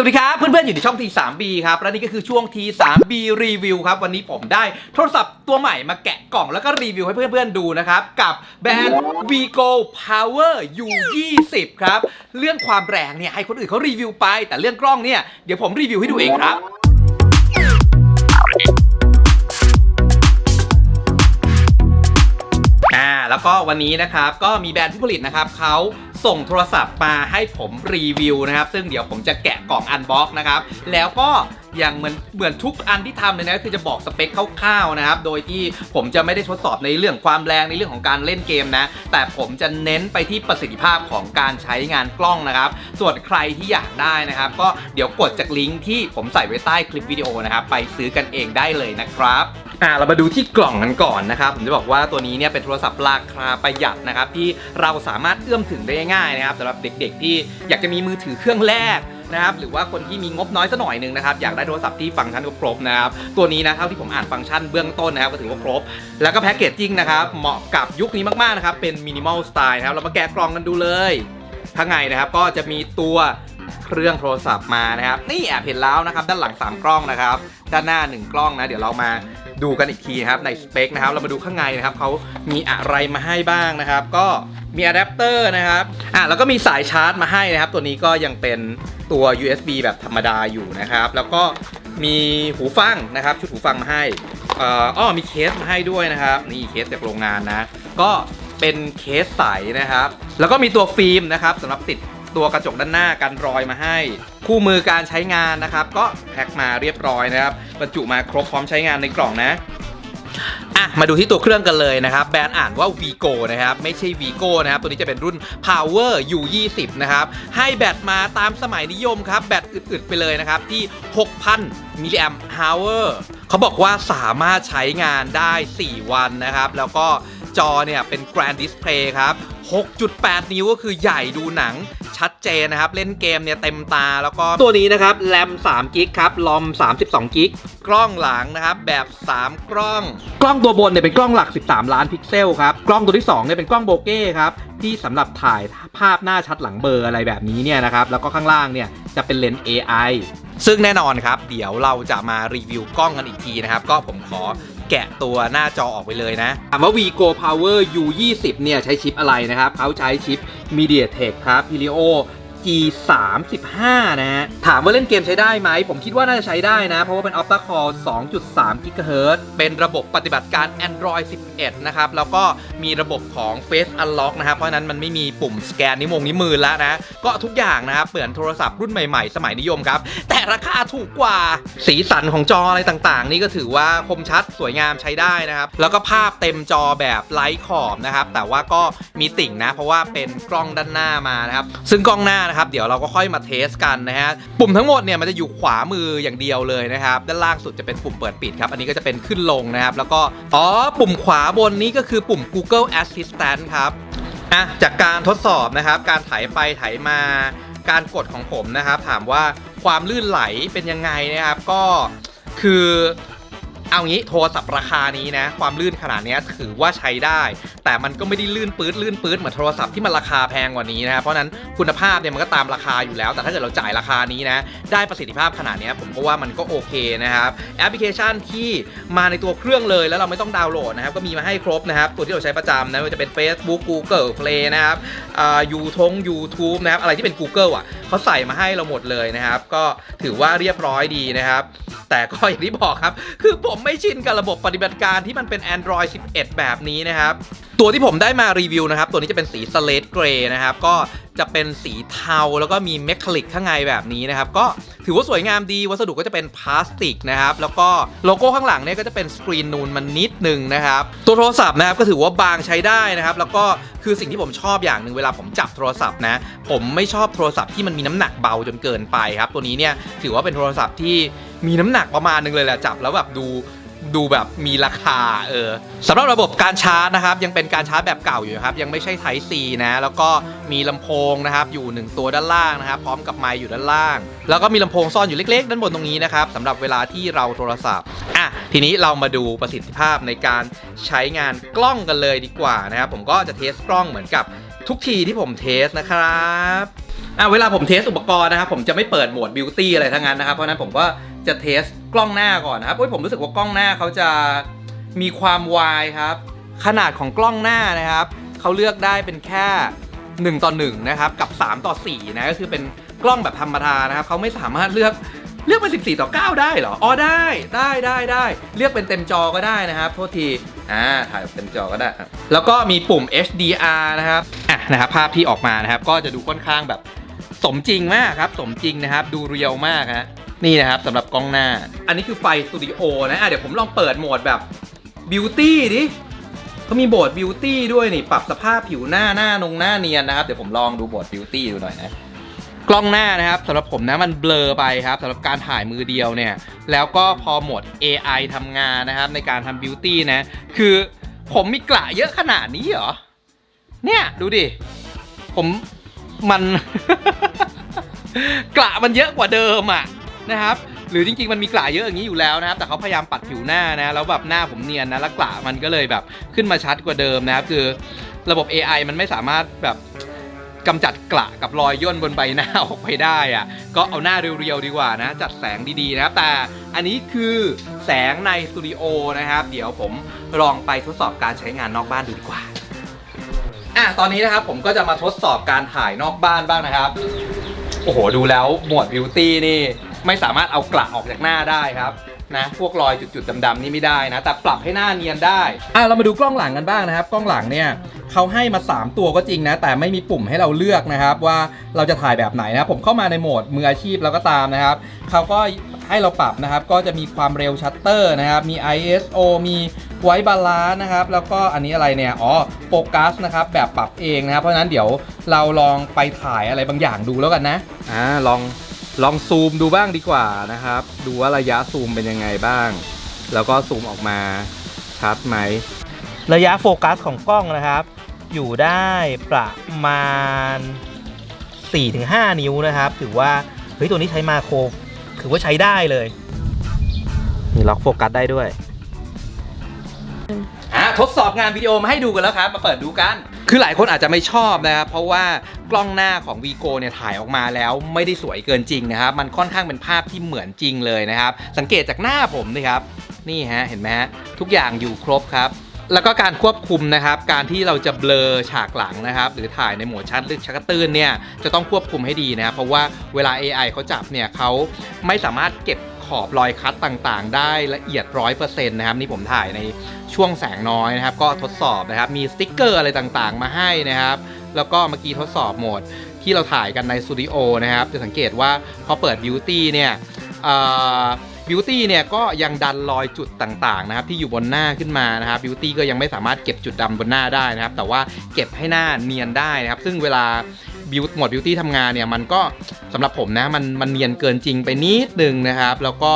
สวัสดีครับ เพื่อนๆ อยู่ในช่อง T3B ครับ และนี่ก็คือช่วง T3B รีวิวครับ วันนี้ผมได้โทรศัพท์ตัวใหม่มาแกะกล่องแล้วก็รีวิวให้เพื่อนๆ ดูนะครับ กับแบรนด์ Vigo Power U20 ครับ เรื่องความแรงเนี่ยให้คนอื่นเขารีวิวไป แต่เรื่องกล้องเนี่ยเดี๋ยวผมรีวิวให้ดูเองครับ แล้วก็วันนี้นะครับก็มีแบรนด์ผู้ผลิตนะครับเขาส่งโทรศัพท์มาให้ผมรีวิวนะครับ ซึ่งเดี๋ยวผมจะแกะกล่องอันบ็อกนะครับแล้วก็ อย่างเหมือนเหมือนทุกอันที่ทำเลยนะคือจะบอกสเปคคร่าวๆนะครับ โดยที่ผมจะไม่ได้ทดสอบในเรื่องความแรงในเรื่องของการเล่นเกมนะ แต่ผมจะเน้นไปที่ประสิทธิภาพของการใช้งานกล้องนะครับ ส่วนใครที่อยากได้นะครับ ก็เดี๋ยวกดจากลิงก์ที่ผมใส่ไว้ใต้คลิปวิดีโอนะครับ ไปซื้อกันเองได้เลยนะครับอ่าเรามาดูที่กล่องกันก่อนนะครับผมจะบอกว่าตัวนี้เนี่ยเป็นโทรศัพท์ราคาประหยัดนะครับที่เราสามารถเอื้อมถึงได้ง่ายนะครับสำหรับเด็ก ๆ ที่อยากจะมีมือถือเครื่องแรก นะครับหรือว่าคนที่มีงบน้อยสัหน่อยหนึ่งนะครับอยากได้โทรศัพท์ที่ฟังก์ชันครบนะครับตัวนี้นะเท่าที่ผมอ่านฟังก์ชันเบื้องต้นนะครับก็ถือว่าครบ แล้วก็แพ็กเกจจิ้งนะครับเหมาะกับยุคนี้มากๆนะครับเป็นมินิมอลสไตล์นะครับเรามาแกะกล่องกันดูเลยข้างในนะครับก็จะมีตัวเครื่องโทรศัพท์มานะครับนี่แอบเห็นแล้วนะครับด้านหลัง 3 กล้องนะครับด้านหน้า 1 กล้องนะเดี๋ยวเรามา ดูกันอีกทีนะครับในสเปคนะครับเรามาดูข้างในนะครับเขามีอะไรมาให้บ้างนะครับ ก็มีอะแดปเตอร์นะครับอะแล้วก็มีสายชาร์จมาให้นะครับ ตัวนี้ก็ยังเป็นตัว USB แบบธรรมดาอยู่นะครับ แล้วก็มีหูฟังนะครับ ชุดหูฟังมาให้อ่ออ้อมีเคสมาให้ด้วยนะครับ นี่เคสจากโรงงานนะ ก็เป็นเคสใสนะครับ แล้วก็มีตัวฟิล์มนะครับสำหรับติด ตัวกระจกด้านหน้ากันรอยมาให้ คู่มือการใช้งานนะครับ ก็แพ็คมาเรียบร้อยนะครับบรรจุมาครบพร้อมใช้งานในกล่องนะอะมาดูที่ตัวเครื่องกันเลยนะครับ แบรนด์อ่านว่า Vigo นะครับ ไม่ใช่ Vigo นะครับ ตัวนี้จะเป็นรุ่น Power U20 นะครับ ให้แบตมาตามสมัยนิยมครับ แบตอึดๆไปเลยนะครับ ที่ 6,000มิลลิแอมป์ฮาวเวอร์เขาบอกว่าสามารถใช้งานได้ 4 วันนะครับ แล้วก็ จอเนี่ยเป็น Grand Display ครับ 6.8 นิ้วก็คือใหญ่ดูหนังชัดเจนนะครับ เล่นเกมเนี่ยเต็มตาแล้วก็ตัวนี้นะครับแรม3กิกครับลอม 32กิกกล้องหลังนะครับแบบ 3 กล้อง กล้องตัวบนเนี่ยเป็นกล้องหลัก 13 ล้านพิกเซลครับ กล้องตัวที่2เนี่ยเป็นกล้องโบเก้ครับที่สำหรับถ่ายภาพหน้าชัดหลังเบลอร์อะไรแบบนี้เนี่ยนะครับแล้วก็ข้างล่างเนี่ยจะเป็นเลนส์ AI ซึ่งแน่นอนครับ เดี๋ยวเราจะมารีวิวกล้องกันอีกทีนะครับ ก็ผมขอ แกะตัวหน้าจอออกไปเลยนะถามว่า Vigo Power U20 เนี่ยใช้ชิปอะไรนะครับเขาใช้ชิป MediaTek ครับ Helio G35 นะฮะ ถามว่าเล่นเกมใช้ได้ไหม ผมคิดว่าน่าจะใช้ได้นะ เพราะว่าเป็น Octa Core 2.3 GHz เป็นระบบปฏิบัติการ Android 11 นะครับ แล้วก็มีระบบของ Face Unlock นะครับ เพราะนั้นมันไม่มีปุ่มสแกนนิ้วมงนิ้วมือแล้วนะ ก็ทุกอย่างนะครับเหมือนโทรศัพท์รุ่นใหม่ๆ สมัยนิยมครับ แต่ราคาถูกกว่า สีสันของจออะไรต่างๆ นี่ก็ถือว่าคมชัดสวยงามใช้ได้นะครับ แล้วก็ภาพเต็มจอแบบไร้ขอบนะครับ แต่ว่าก็มีติ่งนะ เพราะว่าเป็นกล้องด้านหน้ามานะครับ ซึ่งกล้องหน้านะครับเดี๋ยวเราก็ค่อยมาเทสกันนะฮะปุ่มทั้งหมดเนี่ยมันจะอยู่ขวามืออย่างเดียวเลยนะครับด้านล่างสุดจะเป็นปุ่มเปิดปิดครับอันนี้ก็จะเป็นขึ้นลงนะครับแล้วก็อ๋อปุ่มขวาบนนี้ก็คือปุ่ม Google Assistant ครับอะจากการทดสอบนะครับ การไถไปไถมาการกดของผมนะครับ ถามว่าความลื่นไหลเป็นยังไงนะครับ ก็คือ เอางี้โทรศัพท์ราคานี้นะ ความลื่นขนาดนี้ถือว่าใช้ได้ แต่มันก็ไม่ได้ลื่นปื๊ดลื่นปื๊ดเหมือนโทรศัพท์ที่มันราคาแพงกว่านี้นะครับเพราะนั้นคุณภาพเนี่ยมันก็ตามราคาอยู่แล้ว แต่ถ้าเกิดเราจ่ายราคานี้นะ ได้ประสิทธิภาพขนาดนี้ผมก็ว่ามันก็โอเคนะครับแอปพลิเคชันที่มาในตัวเครื่องเลยแล้วเราไม่ต้องดาวน์โหลดนะครับก็มีมาให้ครบนะครับตัวที่เราใช้ประจำนะว่าจะเป็น Facebook Google Play นะครับอ่ายูทง YouTube นะครับอะไรที่เป็น Google อะเขาใส่มาให้เราหมดเลยนะครับ ก็ถือว่าเรียบร้อยดีนะครับ แต่ก็อย่างที่บอกครับ คือผมไม่ชินกับระบบปฏิบัติการที่มันเป็น Android 11 แบบนี้นะครับ ตัวที่ผมได้มารีวิวนะครับ ตัวนี้จะเป็นสีสเลดเกรย์นะครับ ก็จะเป็นสีเทาแล้วก็มีเมคาลิกข้างในแบบนี้นะครับ ก็ถือว่าสวยงามดีวัสดุก็จะเป็นพลาสติกนะครับ แล้วก็โลโก้ข้างหลังเนี่ยก็จะเป็นสกรีนนูนมันนิดหนึ่งนะครับ ตัวโทรศัพท์นะครับก็ถือว่าบางใช้ได้นะครับ แล้วก็คือสิ่งที่ผมชอบอย่างหนึ่งเวลาผมจับโทรศัพท์นะผมไม่ชอบโทรศัพท์ที่มันมีน้ำหนักเบาจนเกินไปครับ ตัวนี้เนี่ยถือว่าเป็นโทรศัพท์ที่ มีน้ำหนักประมาณหนึงเลยแหละจับแล้วแบบดูดูแบบมีราคาเออสำหรับระบบการชาร์จนะครับ ยังเป็นการชาร์จแบบเก่าอยู่ครับ ยังไม่ใช่ Type C นะ แล้วก็มีลำโพงนะครับ อยู่ 1 ตัวด้านล่างนะครับ พร้อมกับไมค์อยู่ด้านล่าง แล้วก็มีลำโพงซ่อนอยู่เล็ก ๆ ด้านบนตรงนี้นะครับสำหรับเวลาที่เราโทรศัพท์อะทีนี้เรามาดูประสิทธิภาพในการใช้งานกล้องกันเลยดีกว่านะครับผมก็จะเทสกล้องเหมือนกับทุกทีที่ผมเทสนะครับอะเวลาผมเทสอุปกรณ์นะครับผมจะไม่เปิดโหมดบิวตี้อะไรทั้งนั้นนะครับเพราะนั้นผมก็ จะเทสกล้องหน้าก่อนนะครับโอ้ยผมรู้สึกว่ากล้องหน้าเขาจะมีความวายครับ ขนาดของกล้องหน้านะครับเขาเลือกได้เป็นแค่ 1 ต่อ1นะครับกับ 3 ต่อ4นะก็คือเป็นกล้องแบบธรรมดานะครับเขาไม่สามารถเลือกเลือกเป็น14 ต่อ 9 ได้เหรอ อ๋อได้ได้ได้ได้เลือกเป็นเต็มจอก็ได้นะครับโทษทีอ่าถ่ายเต็มจอก็ได้ แล้วก็มีปุ่ม HDR นะครับอะนะครับภาพที่ออกมานะครับก็จะดูค่อนข้างแบบสมจริงมากครับ สมจริงนะครับ ดูเรียวมากฮะ นี่นะครับสำหรับกล้องหน้า อันนี้คือไฟสตูดิโอนะอะเดี๋ยวผมลองเปิดโหมดแบบบิวตี้ดิเขามีโบทบิวตี้ด้วยนี่ปรับสภาพผิวหน้าหน้านงหน้าเนียนนะครับเดี๋ยวผมลองดูโบทบิวตี้ดูหน่อยนะกล้องหน้านะครับสำหรับผมนะมันเบลอไปครับสำหรับการถ่ายมือเดียวเนี่ย แล้วก็พอโหมด AI ทำงานนะครับ ในการทำบิวตี้นะ คือผมมีกระเยอะขนาดนี้เหรอ เนี่ยดูดิ ผมมัน กระมันเยอะกว่าเดิมอะ นะครับหรือจริงๆมันมีกระเยอะอย่างนี้อยู่แล้วนะครับแต่เขาพยายามปัดผิวหน้านะแล้วแบบหน้าผมเนียนนะแล้วกระมันก็เลยแบบขึ้นมาชัดกว่าเดิมนะครับคือระบบ AI มันไม่สามารถแบบกำจัดกระกับรอยย่นบนใบหน้าออกไปได้อะก็เอาหน้าเรียวๆดีกว่านะ จัดแสงดีๆนะครับ แต่อันนี้คือแสงในสตูดิโอนะครับ เดี๋ยวผมลองไปทดสอบการใช้งานนอกบ้านดูดีกว่าอะตอนนี้นะครับผมก็จะมาทดสอบการถ่ายนอกบ้านบ้างนะครับ โอ้โห ดูแล้วหมวดบิวตี้นี่ ไม่สามารถเอากระออกจากหน้าได้ครับนะพวกรอยจุดๆดำๆนี่ไม่ได้นะ แต่ปรับให้หน้าเนียนได้อะเรามาดูกล้องหลังกันบ้างนะครับ กล้องหลังเนี่ยเขาให้มา 3 ตัวก็จริงนะ แต่ไม่มีปุ่มให้เราเลือกนะครับ ว่าเราจะถ่ายแบบไหนนะผมเข้ามาในโหมดมืออาชีพแล้วก็ตามนะครับเขาก็ให้เราปรับนะครับ ก็จะมีความเร็วชัตเตอร์นะครับ มี ISO มีไวบาลานนะครับ แล้วก็อันนี้อะไรเนี่ย อ๋อ โฟกัสนะครับ แบบปรับเองนะครับ เพราะฉะนั้นเดี๋ยวเราลองไปถ่ายอะไรบางอย่างดูแล้วกันนะ อ่า ลอง ลองซูมดูบ้างดีกว่านะครับ ดูว่าระยะซูมเป็นยังไงบ้าง แล้วก็ซูมออกมาชัดไหม ระยะโฟกัสของกล้องนะครับ อยู่ได้ประมาณ 4-5 นิ้วนะครับ ถือว่าเฮ้ยตัวนี้ใช้มาโครถือว่าใช้ได้เลย มีล็อกโฟกัสได้ด้วย อะทดสอบงานวิดีโอมาให้ดูกันแล้วครับ มาเปิดดูกัน คือหลายคนอาจจะไม่ชอบนะครับ เพราะว่ากล้องหน้าของ v ีโกเนี่ยถ่ายออกมาแล้วไม่ได้สวยเกินจริงนะครับ มันค่อนข้างเป็นภาพที่เหมือนจริงเลยนะครับ สังเกตจากหน้าผมนี่ครับ นี่ฮะเห็นไหมฮะทุกอย่างอยู่ครบครับ แล้วก็การควบคุมนะครับ การที่เราจะเบลอฉากหลังนะครับ หรือถ่ายในโหมดชัดลึกชักตื้นเนี่ยจะต้องควบคุมให้ดีนะครับ เพราะว่าเวลา AI เขาจับเนี่ยเขาไม่สามารถเก็บ ขอบรอยคัดต่างๆ ได้ละเอียดร้อยเปอร์เซ็นต์นะครับนี่ผมถ่ายในช่วงแสงน้อยนะครับ ก็ทดสอบนะครับมีสติ๊กเกอร์อะไรต่างๆ มาให้นะครับ แล้วก็เมื่อกี้ทดสอบโหมดที่เราถ่ายกันในสตูดิโอนะครับ จะสังเกตว่าพอเปิดบิวตี้เนี่ยบิวตี้เนี่ยก็ยังดันรอยจุดต่างๆนะครับที่อยู่บนหน้าขึ้นมานะครับบิวตี้ก็ยังไม่สามารถเก็บจุดดำบนหน้าได้นะครับ แต่ว่าเก็บให้หน้าเนียนได้นะครับ ซึ่งเวลาบิวโหมดบิวตี้ทำงานเนี่ยมันก็ สำหรับผมนะมันมันเนียนเกินจริงไปนิดนึงนะครับ แล้วก็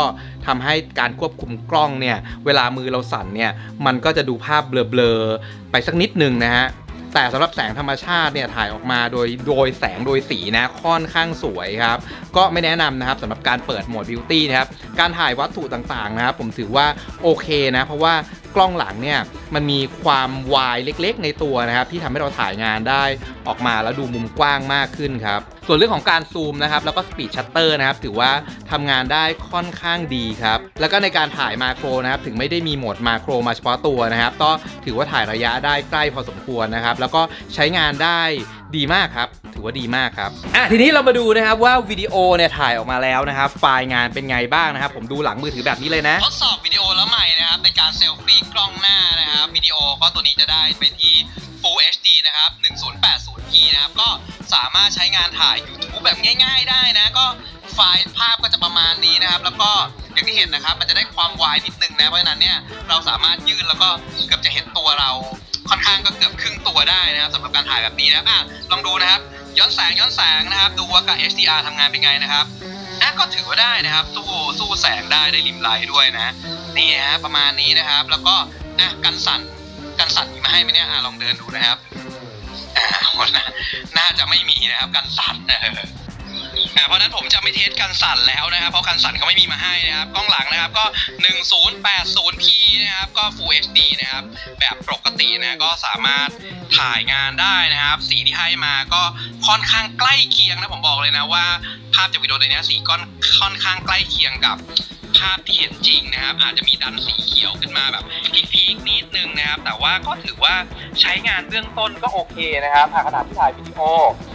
ทำให้การควบคุมกล้องเนี่ยเวลามือเราสั่นเนี่ยมันก็จะดูภาพเบลอๆไปสักนิดนึงนะฮะแต่สำหรับแสงธรรมชาติเนี่ยถ่ายออกมาโดยโดยแสงโดยสีนะค่อนข้างสวยครับ ก็ไม่แนะนำนะครับสำหรับการเปิดโหมดบิวตี้นะครับการถ่ายวัตถุต่างๆนะครับผมถือว่าโอเคนะเพราะว่ากล้องหลังเนี่ยมันมีความวายเล็กๆ ในตัวนะครับ ที่ทำให้เราถ่ายงานได้ออกมาแล้วดูมุมกว้างมากขึ้นครับ ส่วนเรื่องของการซูมนะครับแล้วก็สปีดชัตเตอร์นะครับถือว่าทำงานได้ค่อนข้างดีครับ แล้วก็ในการถ่ายมาโครนะครับถึงไม่ได้มีโหมดมาโครมาเฉพาะตัวนะครับก็ถือว่าถ่ายระยะได้ใกล้พอสมควรนะครับ แล้วก็ใช้งานได้ ดีมากครับ ถือว่าดีมากครับอะทีนี้เรามาดูนะครับว่าวิดีโอเนี่ยถ่ายออกมาแล้วนะครับ ไฟล์งานเป็นไงบ้างนะครับ ผมดูหลังมือถือแบบนี้เลยนะ ทดสอบวิดีโอแล้วใหม่นะครับ ในการเซลฟี่กล้องหน้านะครับวิดีโอก็ตัวนี้จะได้ไปที่ Full HD นะครับ 1080p นะครับ ก็สามารถใช้งานถ่าย YouTube แบบง่าย ๆ ได้นะ ก็ไฟล์ภาพก็จะประมาณนี้นะครับ แล้วก็อย่างที่เห็นนะครับ มันจะได้ความวายนิดนึงนะ เพราะฉะนั้นเนี่ยเราสามารถยื่นแล้วก็เกือบจะเห็นตัวเรา ค่อนข้างก็เกือบครึ่งตัวได้นะครับสำหรับการถ่ายแบบนี้นะครับอะลองดูนะครับ ย้อนแสงย้อนแสงนะครับ ดูว่ากับ HDR ทำงานเป็นไงนะครับอะก็ถือว่าได้นะครับสู้สู้แสงได้ได้ริมไลด้วยนะ นี่ฮะประมาณนี้นะครับ แล้วก็อะกันสั่นกันสั่นมีมาให้ไหมเนี่ยอะลองเดินดูนะครับอ่านนะน่าจะไม่มีนะครับกันสั่นเอ่าเพราะฉะนั้นผมจะไม่เทสกันสั่นแล้วนะครับ เพราะกันสั่นเขาไม่มีมาให้นะครับ กล้องหลังนะครับก็ 1080p นะครับ ก็ Full HD นะครับ แบบปกตินะ ก็สามารถถ่ายงานได้นะครับ สีที่ให้มาก็ค่อนข้างใกล้เคียงนะผมบอกเลยนะว่าภาพจากวิดีโอตัวนี้สีก้อนค่อนข้างใกล้เคียงกับภาพที่เห็นจริงนะครับ อาจจะมีดันสีเขียวขึ้นมาแบบพีคๆนิดนึงนะครับ แต่ว่าก็ถือว่าใช้งานเบื้องต้นก็โอเคนะครับหากขนาดที่ถ่ายวิดีโอ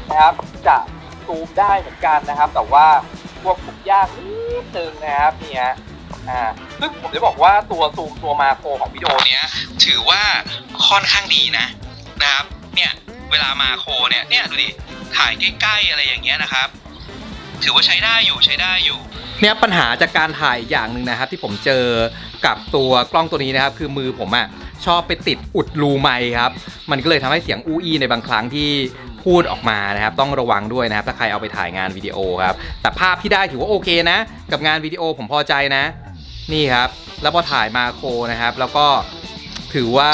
นะครับจะ ซูมได้เหมือนกันนะครับ แต่ว่าควบคุมยากนิดนึงนะครับเนี่ยอ่าซึ่งผมจะบอกว่าตัวซูมตัวมาโครของวิดีโอเนี้ยถือว่าค่อนข้างดีนะนะครับ เนี่ยเวลามาโครเนี่ยเนี่ยดูดิถ่ายใกล้ๆอะไรอย่างเงี้ยนะครับ ถือว่าใช้ได้อยู่ใช้ได้อยู่เนี่ยปัญหาจากการถ่ายอย่างหนึ่งนะครับ ที่ผมเจอกับตัวกล้องตัวนี้นะครับ คือมือผมอะชอบไปติดอุดรูไมค์ครับ มันก็เลยทำให้เสียงอู้อี้ในบางครั้งที่ พูดออกมานะครับ ต้องระวังด้วยนะครับ ถ้าใครเอาไปถ่ายงานวิดีโอครับ แต่ภาพที่ได้ถือว่าโอเคนะ กับงานวิดีโอผมพอใจนะ นี่ครับ แล้วพอถ่ายมาโครนะครับ แล้วก็ถือว่า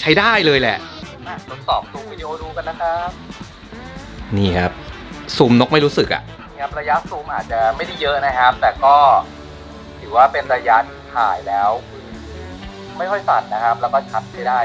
ใช้ได้เลยแหละทดสอบซูมวิดีโอดูกันนะครับ นี่ครับซูมนกไม่รู้สึกอะครับระยะซูมอาจจะไม่ได้เยอะนะครับ แต่ก็ถือว่าเป็นระยะที่ถ่ายแล้ว ไม่ค่อยสั่นนะครับ แล้วก็ชัดใช้ได้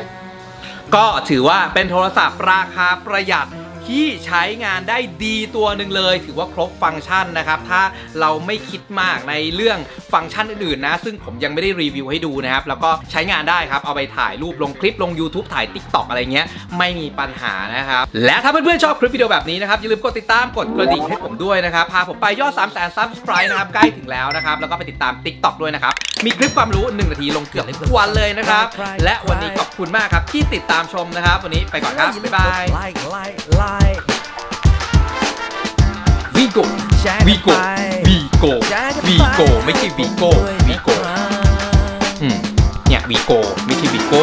ก็ถือว่าเป็นโทรศัพท์ราคาประหยัด ที่ใช้งานได้ดีตัวหนึ่งเลย ถือว่าครบฟังก์ชันนะครับ ถ้าเราไม่คิดมากในเรื่องฟังก์ชันอื่นๆนะ ซึ่งผมยังไม่ได้รีวิวให้ดูนะครับ แล้วก็ใช้งานได้ครับ เอาไปถ่ายรูปลงคลิปลง YouTube ถ่าย TikTok อะไรเงี้ย ไม่มีปัญหานะครับ และถ้าเพื่อนๆชอบคลิปวิดีโอแบบนี้นะครับ อย่าลืมกดติดตามกดกระดิ่งให้ผมด้วยนะครับ พาผมไปยอด 3 0 0 0 0 subscribe นะครับ ใกล้ถึงแล้วนะครับ แล้วก็ไปติดตาม TikTok ด้วยนะครับ มีคลิปความรู้ 1 นาทีลงเกือบทุกวันเลยนะครับ และวันนี้ขอบคุณมากครับที่ติดตามชมนะครับ วันนี้ไปก่อนครับบ๊ายบายวีโก้วีโก้วีโก้วีโก้ไม่ใช่วีโก้วีโก้อืมเนี่ยวีโก้ไม่ใช่วีโก้